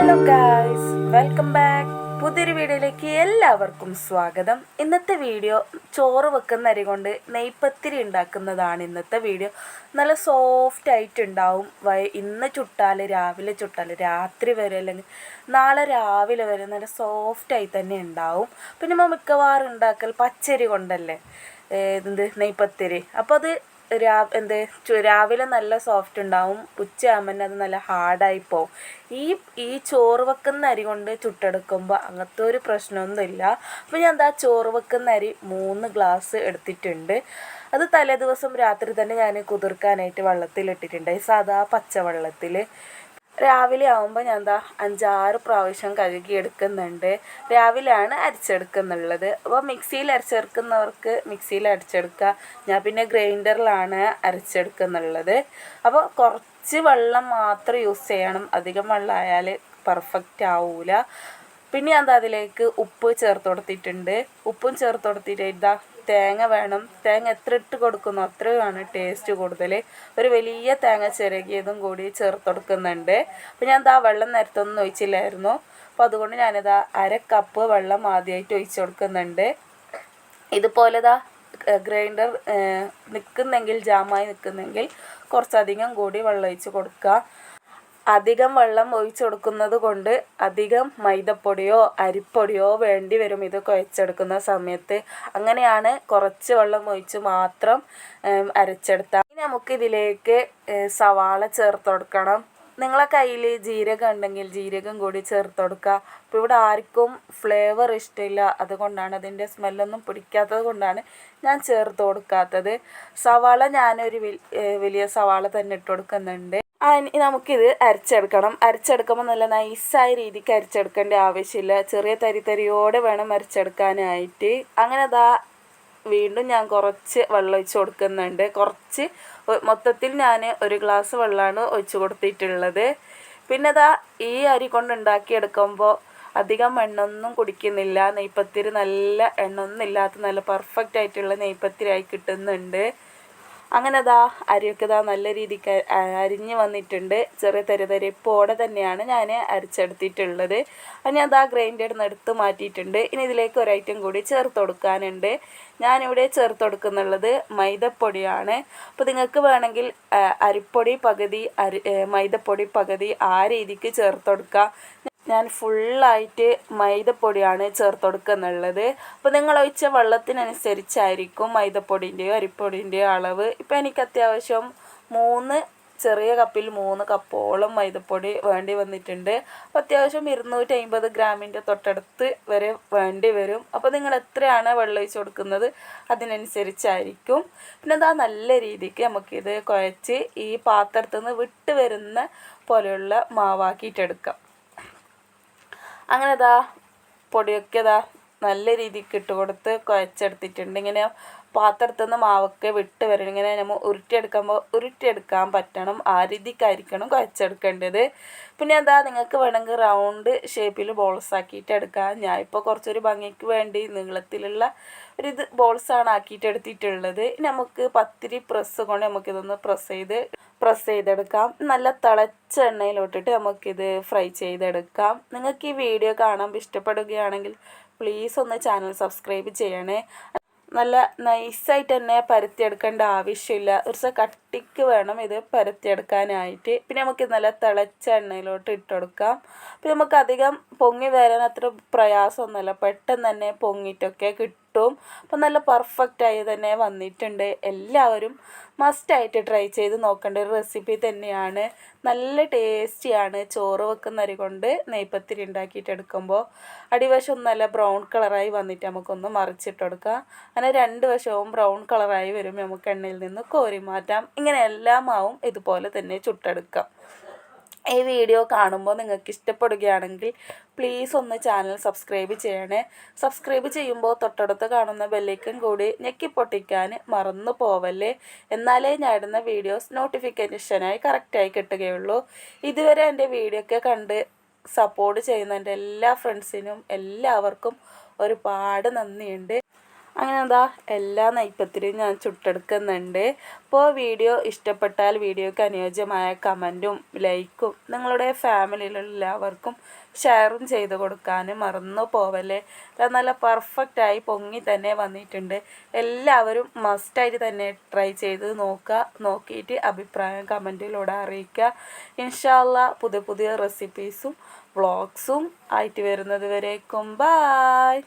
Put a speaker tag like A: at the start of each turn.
A: Hello guys welcome back പുതിയൊരു വീഡിയോയിലേക്ക് എല്ലാവർക്കും സ്വാഗതം. ഇന്നത്തെ വീഡിയോ ചോറ് വെക്കുന്ന അരി കൊണ്ട് നെയ്പ്പത്തിരി ഉണ്ടാക്കുന്നതാണ് ഇന്നത്തെ വീഡിയോ. നല്ല സോഫ്റ്റ് ആയിട്ട് ഉണ്ടാവും ഇന്ന് ചുട്ടാൽ രാവിലെ ചുട്ടാൽ രാത്രി വരെ അല്ലെങ്കിൽ നാളെ രാവിലെ വരെ നല്ല സോഫ്റ്റ് ആയി തന്നെ ഉണ്ടാവും. പിന്നെ മിക്കവാറും ഉണ്ടാക്കൽ പച്ചരി കൊണ്ടല്ലേ? എന്ത്? നെയ്പ്പത്തിരി അപ്പോൾ അത് രാ എന്ത് രാവിലെ നല്ല സോഫ്റ്റ് ഉണ്ടാവും ഉച്ചയാകുമ്പോൾ അത് നല്ല ഹാർഡായി പോവും. ഈ ഈ ചോറ് വെക്കുന്ന അരി കൊണ്ട് ചുട്ടെടുക്കുമ്പോൾ അങ്ങനത്തെ ഒരു പ്രശ്നമൊന്നുമില്ല അപ്പോൾ ഞാൻ എന്താ ചോറ് വെക്കുന്ന അരി മൂന്ന് ഗ്ലാസ് എടുത്തിട്ടുണ്ട്. അത് തലേ ദിവസം രാത്രി തന്നെ ഞാൻ കുതിർക്കാനായിട്ട് വെള്ളത്തിൽ വെള്ളത്തിലിട്ടിട്ടുണ്ട് സാധാ പച്ചവെള്ളത്തിൽ രാവിലെ ആകുമ്പോൾ ഞാൻ എന്താ അഞ്ചാറ് പ്രാവശ്യം കഴുകി എടുക്കുന്നുണ്ട്. രാവിലെയാണ് അരച്ചെടുക്കുന്നുള്ളത്. അപ്പോൾ മിക്സിയിൽ അരച്ചെടുക്കുന്നവർക്ക് മിക്സിയിൽ അരച്ചെടുക്കുക ഞാൻ പിന്നെ ഗ്രൈൻഡറിലാണ് അരച്ചെടുക്കുന്നുള്ളത്. അപ്പോൾ കുറച്ച് വെള്ളം മാത്രം യൂസ് ചെയ്യണം. അധികം വെള്ളം ആയാൽ പെർഫെക്റ്റ് ആവൂല. പിന്നെ എന്താ അതിലേക്ക് ഉപ്പ് ചേർത്ത് കൊടുത്തിട്ടുണ്ട്. ഉപ്പും ചേർത്ത് കൊടുത്തിട്ട് ഇതാ തേങ്ങ വേണം. തേങ്ങ എത്ര ഇട്ട് കൊടുക്കുന്നു അത്രയുമാണ് ടേസ്റ്റ് കൂടുതൽ ഒരു വലിയ തേങ്ങ ചിരകിയതും കൂടി ചേർത്ത് കൊടുക്കുന്നുണ്ട് അപ്പോൾ ഞാൻ ഇതാ വെള്ളം നേരത്തൊന്നും ഒഴിച്ചില്ലായിരുന്നു. അപ്പോൾ അതുകൊണ്ട് ഞാനിതാ അര കപ്പ് വെള്ളം ആദ്യമായിട്ട് ഒഴിച്ചു കൊടുക്കുന്നുണ്ട് ഇതുപോലെ ഇതാ ഗ്രൈൻഡർ നിൽക്കുന്നെങ്കിൽ ജാമായി നിൽക്കുന്നെങ്കിൽ കുറച്ചധികം കൂടി വെള്ളം ഒഴിച്ച് കൊടുക്കുക അധികം വെള്ളം ഒഴിച്ചു കൊടുക്കുന്നത് കൊണ്ട് അധികം മൈദപ്പൊടിയോ അരിപ്പൊടിയോ വേണ്ടി വരും. ഇത് കുഴച്ചെടുക്കുന്ന സമയത്ത്. അങ്ങനെയാണ് കുറച്ച് വെള്ളം ഒഴിച്ച് മാത്രം അരച്ചെടുത്താൽ ഇനി നമുക്ക് ഇതിലേക്ക് സവാള ചേർത്ത് കൊടുക്കണം. നിങ്ങളെ കയ്യിൽ ജീരകം ഉണ്ടെങ്കിൽ ജീരകം കൂടി ചേർത്ത് കൊടുക്കുക. അപ്പോൾ ഇവിടെ ആർക്കും ഫ്ലേവർ ഇഷ്ടമില്ല. അതുകൊണ്ടാണ് അതിന്റെ സ്മെല്ലൊന്നും പിടിക്കാത്തത് കൊണ്ടാണ് ഞാൻ ചേർത്ത് കൊടുക്കാത്തത്. സവാള ഞാനൊരു വലിയ സവാള തന്നെ ഇട്ട് കൊടുക്കുന്നുണ്ട്. നമുക്കിത് അരച്ചെടുക്കണം. അരച്ചെടുക്കുമ്പോൾ നല്ല നൈസായ രീതിക്ക് അരച്ചെടുക്കേണ്ട ആവശ്യമില്ല. ചെറിയ തരി തരിയോടെ വേണം അരച്ചെടുക്കാനായിട്ട്. അങ്ങനെ അതാ വീണ്ടും ഞാൻ കുറച്ച് വെള്ളം ഒഴിച്ച് കൊടുക്കുന്നുണ്ട്. കുറച്ച് മൊത്തത്തിൽ ഞാൻ ഒരു ഗ്ലാസ് വെള്ളമാണ് ഒഴിച്ച് കൊടുത്തിട്ടുള്ളത്. പിന്നെ അതാ ഈ അരി കൊണ്ട് ഉണ്ടാക്കിയെടുക്കുമ്പോൾ അധികം എണ്ണൊന്നും കുടിക്കുന്നില്ല. നെയ്പ്പത്തിരി നല്ല എണ്ണൊന്നും ഇല്ലാത്ത നല്ല പെർഫെക്റ്റ് ആയിട്ടുള്ള നെയ്പ്പത്തിരി ആയി കിട്ടുന്നുണ്ട്. അങ്ങനെ ദാ അരിയൊക്കെ ദാ നല്ല രീതിക്ക് അരിഞ്ഞ് വന്നിട്ടുണ്ട്. ചെറിയ തരി തരിപ്പോടെ തന്നെയാണ് ഞാൻ അരിച്ചെടുത്തിട്ടുള്ളത്. അത് ഞാൻ ദാ ഗ്രൈൻഡർ എടുത്ത് മാറ്റിയിട്ടുണ്ട്. ഇനി ഇതിലേക്ക് ഒരു ഐറ്റം കൂടി ചേർത്ത് കൊടുക്കാനുണ്ട്. ഞാനിവിടെ ചേർത്ത് കൊടുക്കുന്നുള്ളത് മൈദപ്പൊടിയാണ്. അപ്പോൾ നിങ്ങൾക്ക് വേണമെങ്കിൽ അരിപ്പൊടി പകുതി അരി മൈദപ്പൊടി പകുതി ആ രീതിക്ക് ചേർത്ത് കൊടുക്കുക ഞാൻ ഫുള്ളായിട്ട് മൈദപ്പൊടിയാണ് ചേർത്ത് കൊടുക്കുന്നുള്ളത് അപ്പോൾ നിങ്ങൾ ഒഴിച്ച വെള്ളത്തിനനുസരിച്ചായിരിക്കും മൈദപ്പൊടിന്റെയോ അരിപ്പൊടിന്റെയോ അളവ്. ഇപ്പോൾ എനിക്ക് അത്യാവശ്യം മൂന്ന് ചെറിയ കപ്പിൽ മൂന്ന് കപ്പോളം മൈദപ്പൊടി വേണ്ടി വന്നിട്ടുണ്ട്. അപ്പോൾ അത്യാവശ്യം ഇരുന്നൂറ്റി അമ്പത് ഗ്രാമിന്റെ തൊട്ടടുത്ത് വരെ വേണ്ടി വരും. അപ്പോൾ നിങ്ങൾ എത്രയാണ് വെള്ളം ഒഴിച്ച് കൊടുക്കുന്നത് അതിനനുസരിച്ചായിരിക്കും. പിന്നെ അതാ നല്ല രീതിക്ക് നമുക്കിത് കുഴച്ച് ഈ പാത്രത്തിൽ നിന്ന് വിട്ട് വരുന്ന പോലെയുള്ള മാവാക്കിയിട്ടെടുക്കാം അങ്ങനെ ഇതാ പൊടിയൊക്കെ ദാ നല്ല രീതിക്ക് ഇട്ട് കൊടുത്ത് കുഴച്ചെടുത്തിട്ടുണ്ട്. ഇങ്ങനെ പാത്രത്തിൽ നിന്ന് മാവൊക്കെ വിട്ട് വരണം. ഇങ്ങനെ നമ്മൾ ഉരുട്ടിയെടുക്കുമ്പോൾ ഉരുട്ടിയെടുക്കാൻ പറ്റണം. ആ രീതിക്കായിരിക്കണം കുഴച്ചെടുക്കേണ്ടത്. പിന്നെ എന്താ നിങ്ങൾക്ക് വേണമെങ്കിൽ റൗണ്ട് ഷേപ്പിൽ ബോൾസ് ആക്കിയിട്ട് എടുക്കാം. ഞാൻ ഇപ്പോൾ കുറച്ചൊരു ഭംഗിക്ക് വേണ്ടി നീളത്തിലുള്ള ഒരു ഇത് ബോൾസാണ് ആക്കിയിട്ട് എടുത്തിട്ടുള്ളത്. നമുക്ക് പത്തിരി പ്രസ് കൊണ്ട് നമുക്കിതൊന്ന് പ്രസ് ചെയ്ത് പ്രസ് ചെയ്തെടുക്കാം. നല്ല തിളച്ച എണ്ണയിലോട്ടിട്ട് നമുക്കിത് ഫ്രൈ ചെയ്തെടുക്കാം. നിങ്ങൾക്ക് ഈ വീഡിയോ കാണാൻ ഇഷ്ടപ്പെടുകയാണെങ്കിൽ പ്ലീസ് ഒന്ന് ചാനൽ സബ്സ്ക്രൈബ് ചെയ്യണേ. നല്ല നൈസായിട്ട് തന്നെ പരത്തിയെടുക്കേണ്ട ആവശ്യമില്ല. ഒരു കട്ടിക്ക് വേണം ഇത് പരത്തിയെടുക്കാനായിട്ട്. പിന്നെ നമുക്ക് നല്ല തിളച്ച എണ്ണയിലോട്ട് ഇട്ട് കൊടുക്കാം. പിന്നെ നമുക്ക് അധികം പൊങ്ങി വരാൻ അത്ര പ്രയാസമൊന്നുമില്ല. പെട്ടെന്ന് തന്നെ പൊങ്ങിയിട്ടൊക്കെ കിട്ടും. അപ്പം നല്ല പെർഫെക്റ്റ് ആയി തന്നെ വന്നിട്ടുണ്ട്. എല്ലാവരും മസ്റ്റായിട്ട് ട്രൈ ചെയ്ത് നോക്കേണ്ട. ഒരു റെസിപ്പി തന്നെയാണ്. നല്ല ടേസ്റ്റിയാണ് ചോറ് വെക്കുന്ന അരി കൊണ്ട് നെയ്പ്പത്തിരി ഉണ്ടാക്കിയിട്ട് എടുക്കുമ്പോൾ അടിവശം നല്ല ബ്രൗൺ കളറായി വന്നിട്ട് നമുക്കൊന്ന് മറിച്ചിട്ടെടുക്കാം അങ്ങനെ രണ്ട് വശവും ബ്രൗൺ കളറായി വരുമ്പോൾ നമുക്ക് എണ്ണയിൽ നിന്ന് കോരി മാറ്റാം. ഇങ്ങനെ എല്ലാം മാവും ഇതുപോലെ തന്നെ ചുട്ടെടുക്കാം. ഈ വീഡിയോ കാണുമ്പോൾ നിങ്ങൾക്ക് ഇഷ്ടപ്പെടുകയാണെങ്കിൽ പ്ലീസ് ഒന്ന് ചാനൽ സബ്സ്ക്രൈബ് ചെയ്യണേ. സബ്സ്ക്രൈബ് ചെയ്യുമ്പോൾ തൊട്ടടുത്ത് കാണുന്ന ബെല്ലേക്കും കൂടി ഞെക്കി പൊട്ടിക്കാൻ മറന്നു പോവല്ലേ. എന്നാലേ ഞാൻ ഇടുന്ന വീഡിയോസ് നോട്ടിഫിക്കേഷനായി കറക്റ്റായി കിട്ടുകയുള്ളൂ. ഇതുവരെ എന്റെ വീഡിയോ ഒക്കെ കണ്ട് സപ്പോർട്ട് ചെയ്യുന്ന എന്റെ എല്ലാ ഫ്രണ്ട്സിനും എല്ലാവർക്കും ഒരുപാട് നന്ദിയുണ്ട്. അങ്ങനെ എന്താ എല്ലാ നൈപ്പത്തിലും ഞാൻ ചുട്ടെടുക്കുന്നുണ്ട്. അപ്പോൾ വീഡിയോ ഇഷ്ടപ്പെട്ടാൽ വീഡിയോയ്ക്ക് അനുയോജ്യമായ കമന്റും ലൈക്കും നിങ്ങളുടെ ഫാമിലിയിലുള്ള എല്ലാവർക്കും ഷെയറും ചെയ്ത് കൊടുക്കാനും മറന്നു പോവല്ലേ? നല്ല പെർഫെക്റ്റായി പൊങ്ങി തന്നെ വന്നിട്ടുണ്ട്. എല്ലാവരും മസ്റ്റായിട്ട് തന്നെ ട്രൈ ചെയ്ത് നോക്കുക. നോക്കിയിട്ട് അഭിപ്രായം കമന്റിലൂടെ അറിയിക്കുക. ഇൻഷാല്ല പുതിയ പുതിയ റെസിപ്പീസും വ്ളോഗ്സും ആയിട്ട് വരുന്നത് വരേക്കും. ബായ്!